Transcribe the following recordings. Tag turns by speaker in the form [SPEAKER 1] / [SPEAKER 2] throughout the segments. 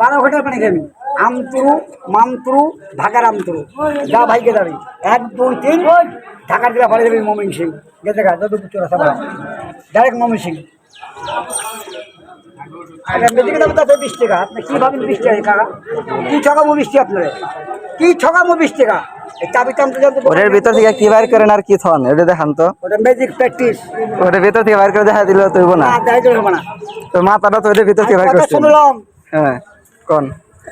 [SPEAKER 1] বারো ঘণ্টার পানি খাবি আমতুরু মামতুরু ঢাকার আমতুরু। যা ভাইকে যাবি এক দুই তিন। ঢাকার জেলা বাড়ি যাবি মমিন সিং। গেছে গা যত কিছু রাস্তা ডাইরেক্ট মমিন সিং। মেদিকে দাম তো বিশ টাকা। আপনি কি ভাবেন বিশ টাকা? কাকা? কি ঠকামো বিশ টাকা আপনার? কি ঠকামো বিশ টাকা? এই চাবি টানতে জানতে
[SPEAKER 2] ওটার ভিতর থেকে কি বাইর করেন আর কি থন? এটা দেখান তো।
[SPEAKER 1] ওটা ম্যাজিক প্র্যাকটিস
[SPEAKER 2] ওটার ভিতর থেকে বাইর করে দেখা দিল তুইব না। তো মাথাটা তো ওটার ভিতর থেকে বাইর
[SPEAKER 1] কথা শুনলাম।
[SPEAKER 2] হ্যাঁ। কোন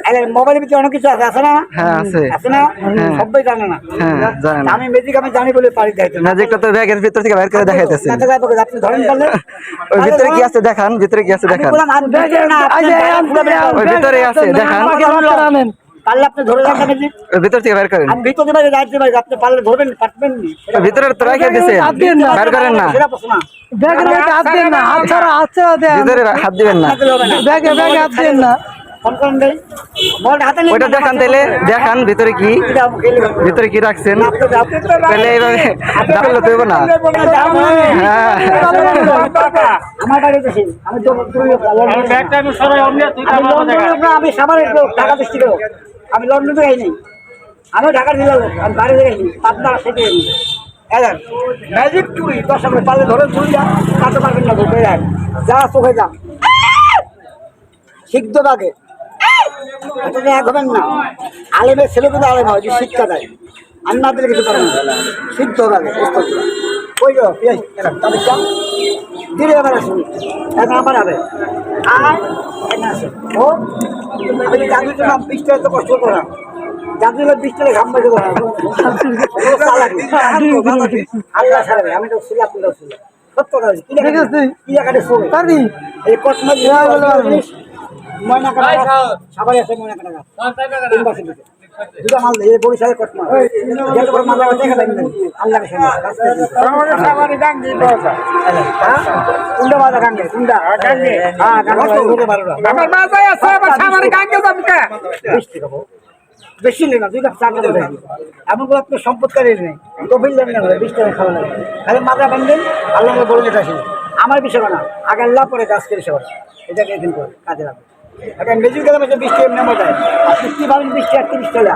[SPEAKER 1] আরে মোবাইলের ভিতরে অনেক কিছু আছে আছে না?
[SPEAKER 2] হ্যাঁ আছে।
[SPEAKER 1] আছে না? সবাই জানে না।
[SPEAKER 2] হ্যাঁ জানেন
[SPEAKER 1] আমি ম্যাজিক আমি জানি বলে পারি না।
[SPEAKER 2] ম্যাজিকটা তো ব্যাগের ভিতর থেকে বাইর করে
[SPEAKER 1] যাব, আপনি ধরেন পারলে
[SPEAKER 2] ওই ভিতরে কি আছে দেখান ভিতরে কি আছে দেখান।
[SPEAKER 1] না,
[SPEAKER 2] ওই ভিতরে আছে দেখান।
[SPEAKER 1] আমাকে পারলে আপনি ধরে রাখেন
[SPEAKER 2] ভিতর থেকে বাইর করেন।
[SPEAKER 1] আমি ভিতরে বাইরে যাইতে পারি আপনি পারলে ধরবেন পারবেন নি।
[SPEAKER 2] ভিতরে তো রাখে দিছেন। বাইর করেন না।
[SPEAKER 1] সেটা প্রশ্ন
[SPEAKER 3] ব্যাগের মধ্যে হাত দেন না। হাত ছাড়া হাত ছাড়া দেন।
[SPEAKER 2] ভিতরে হাত দিবেন না।
[SPEAKER 1] না।
[SPEAKER 3] ব্যাগে ব্যাগে হাত দেন না।
[SPEAKER 2] ওইটা দেখান তাইলে দেখান ভিতরে কি। ভিতরে কি রাখছেন তাহলে এইভাবে দেখালে তো না হ্যাঁ
[SPEAKER 1] আমার আমি তো আমি লন্ডনের লোক আমি সাভারের লোক ঢাকা ডিস্ট্রিক্টের লোক আমি লন্ডন থেকে আইনি আমি ঢাকার জেলার লোক আমি বাইরে থেকে পাবনা সেটে এলেন ম্যাজিক চুরি দশ টাকা পারলে ধরে চুরি যা কাটতে পারবেন না যান যা চোখে যা সিদ্ধ বাগে এক হবেন না। আলেমের ছেলে কিন্তু আলেম হয় যে শিক্ষা দেয়। আমি না দিলে কিছু পারেন সিদ্ধ বাগে ওই তাদের আসুন। এখন আবার হবে। আর ও আমি জন্য তো কষ্ট করা জাদুর জন্য ঘাম বাজে করা আল্লাহ সারাবে আমি তো ছিল আপনি তো সত্য কথা। কি দেখা। কি জায়গাটা শোবে এই কসমা ময়না কাটা সাবারে আছে ময়না কাটা তিন দুটা। মাল দিয়ে বড় মাল। লাগে দেখা সঙ্গে কুন্ডা বাজা কুন্ডা হ্যাঁ
[SPEAKER 4] আমার
[SPEAKER 1] বেশি খাব বেশি নেই না দুই কাপ চা করে দেয় এমন কোনো আপনার সম্পদকারী নেই। তো বিললেন না করে বিশ টাকা খাওয়া লাগে। খালি মাথা বান্ধেন আল্লাহ বলে যেটা আসেন। আমার বিষয় না আগে আল্লাহ পরে গাছ করে সেবা এটাকে এদিন করে কাজে লাগবে এখন মেজিক গেলে মাঝে বৃষ্টি এমনি যায় আপনি কি ভাবেন, বৃষ্টি আর তিরিশ টাকা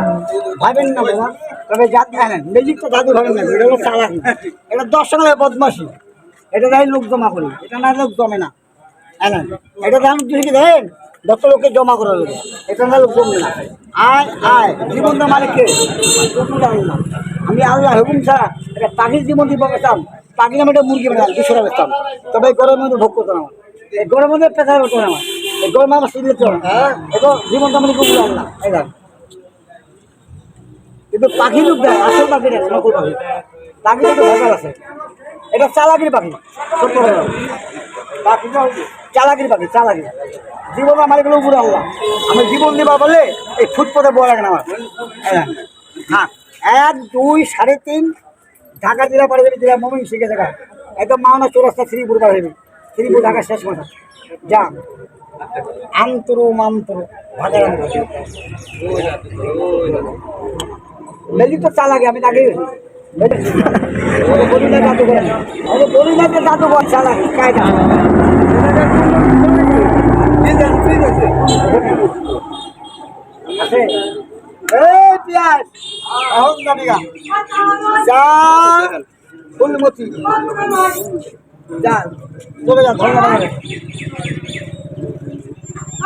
[SPEAKER 1] ভাবেন না বাবা, তবে জাত জানেন মেজিক তো জাদু ভাবেন না, এটা হলো চালাকি। এটা দশ টাকা বদমাসি এটা যাই লোক জমা করি, এটা না লোক জমে না। হ্যাঁ না? এটা দাম যদি দেন দশ লোককে জমা করে দেবে এটা না লোক জমবে না। আয় আয়, জীবন তো মালিক কে? না। আমি আল্লাহ হুকুম ছাড়া এটা পাখির জীবন দিব পেতাম পাখি নামে একটা মুরগি বানাম দুশো টাকা পেতাম তবে গরমের মধ্যে ভোগ করতাম আমার। এই গরমের মধ্যে হতো না আমার। গরমে আমার শরীরে চলে জীবন তো এই কিন্তু পাখি দেয় আসল পাখি দেয় নকল পাখি। পাখি তো আছে। এটা চালাকির পাখি কথা। পাখি চালাকির পাখি, চালাকি। জীবন আমার এগুলো উপরে আল্লাহ। আমি জীবন দিবা বলে এই ফুটপথে বড় লাগে না আমার হ্যাঁ হ্যাঁ এক, দুই, সাড়ে তিন, ঢাকা জেলা পাড়ে যাবি জেলা মমিন শিখে থাকা একদম মাওনা চৌরাস্তা শ্রীপুর পাড়ে যাবি শ্রীপুর ঢাকা শেষ মাথা। যা। মামতরু ঢাকার আমতরু মেজি তো চালাকি, আমি তাকে বলি। বলি দামিগা যা ফুলমতি। যা চলে যা ধন্যবাদ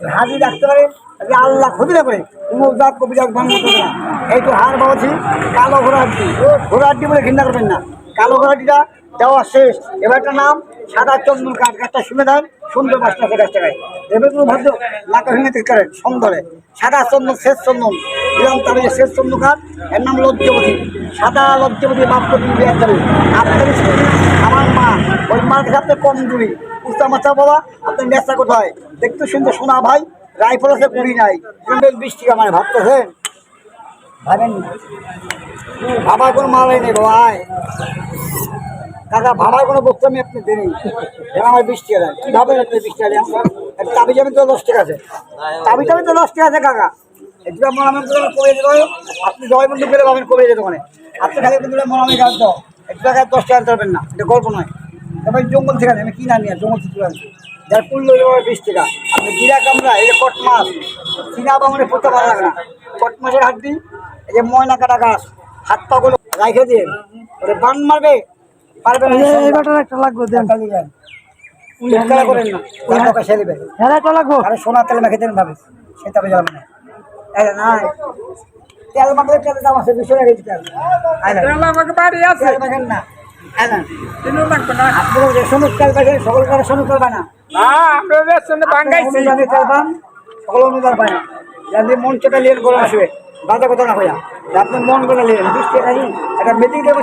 [SPEAKER 1] হাজি রাখতে পারে যে আল্লাহ ক্ষতি না করে উমুক জাত কবি জাত না। এই তো হার বাবাছি কালো ঘোড়া হাড্ডি ঘোড়া বলে ঘৃণা করবেন না। কালো ঘোড়া দেওয়া শেষ। এবার একটা নাম, সাদা চন্দন কাঠ। গাছটা শুনে দেন সুন্দর পাঁচ টাকা, দশ টাকায়। এবার কোনো ভদ্র লাকা ভেঙে ঠিক করেন সুন্দরে। সাদা চন্দন, শেষ চন্দন। দিলাম তার শেষ চন্দন কাঠ, এর নাম লজ্জবতী। সাদা লজ্জবতী বাপ যাবে আপনার আমার মা, ওই মার কাছে কম দূরি উস্তা মাছা বাবা, আপনার নেশা কোথায়? দেখতে সুন্দর শোনা ভাই রাইফল আছে পুরি নাই। সুন্দর বৃষ্টি আমার ভাবতেছেন। ভাবেন ভাবার কোনো মালাই নেই ভাই কাকা ভাবার কোনো বস্তু আমি আপনি দেনি যেন আমার বৃষ্টি টাকা কি ভাবেন আপনি বৃষ্টি টাকা তাবি যাবেন তো দশ টাকা আছে। তাবি যাবেন তো দশ টাকা আছে, কাকা। এটা মনে আমি কমে যেতে হবে আপনি জয় বন্ধু করে পাবেন কমে যেতে পারে আপনি খালি কিন্তু মনে গাছ দাও। এক টাকা দশ টাকা পারবেন না। এটা গল্প নয়। তবে জঙ্গল থেকে আনি, আমি কিনা নিয়ে জঙ্গল থেকে আনছি যার মূল্য হলো বিশ টাকা। আপনি গিরা কামড়া এই যে কট মাছ চীনা বাঙালি পড়তে ভালো লাগে না কট মাছের হাড্ডি এই যে ময়না কাটা গাছ হাত পা গুলো রাখে দিয়ে ওরে বান মারবে পারবে না
[SPEAKER 3] একটা লাগবে দেন।
[SPEAKER 1] করেন না টাকা
[SPEAKER 3] হ্যাঁ একটা লাগবো।
[SPEAKER 1] আরে সোনার তেল মেখে দেন ভাবে সে তবে যাবে না। এই না তেল মাখলে তেলের দাম আছে দুশো টাকা তেল। এই না,
[SPEAKER 4] আমাকে বাড়ি আছে।
[SPEAKER 1] না। এই না। সকল করে সনুক তেল বানা
[SPEAKER 4] না আমরা রেশনে বাঙ্গাইছি।
[SPEAKER 1] অনুদানে পান সকল অনুদান পায় না যদি মন চেটা লিয়ে গরম আসবে বাধা কথা না হইয়া মন লিয়ে বৃষ্টি একটা দিয়ে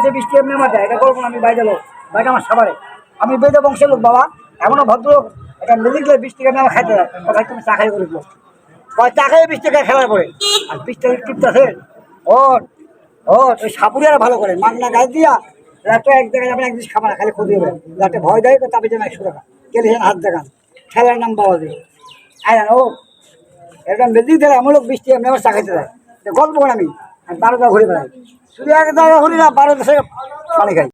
[SPEAKER 1] এমনি আমার দেয় এটা করব না আমি বাইরে লোক বাইরে আমার সাবারে আমি বেদে বংশের লোক বাবা। এমনও ভদ্র একটা মেজিক দিয়ে বৃষ্টি আমি আমার খাইতে হয় কোথায় তুমি চা খাই করে কয় চা খাই বৃষ্টি খাই খেলার পরে। আর বৃষ্টি টিপতে আছে। ওর ওর ওই সাপুরিয়ারা ভালো করে মাগনা গাছ দিয়া রাতে এক জায়গায় যাবেন একদিন খাবার খালি ক্ষতি হবে। রাতে ভয় দেয়, তো তাপে যেন একশো টাকা। কেলে হাত দেখান। খেলার নাম পাওয়া দিয়ে আয় ও একটা বেদিক দিলে এমন লোক বৃষ্টি আমি আমার চা খাইতে দেয় গল্প করে আমি আমি বারোটা ঘুরে বেড়াই। শুধু এক জায়গায় ঘুরি না বারো দেশে পানি খাই।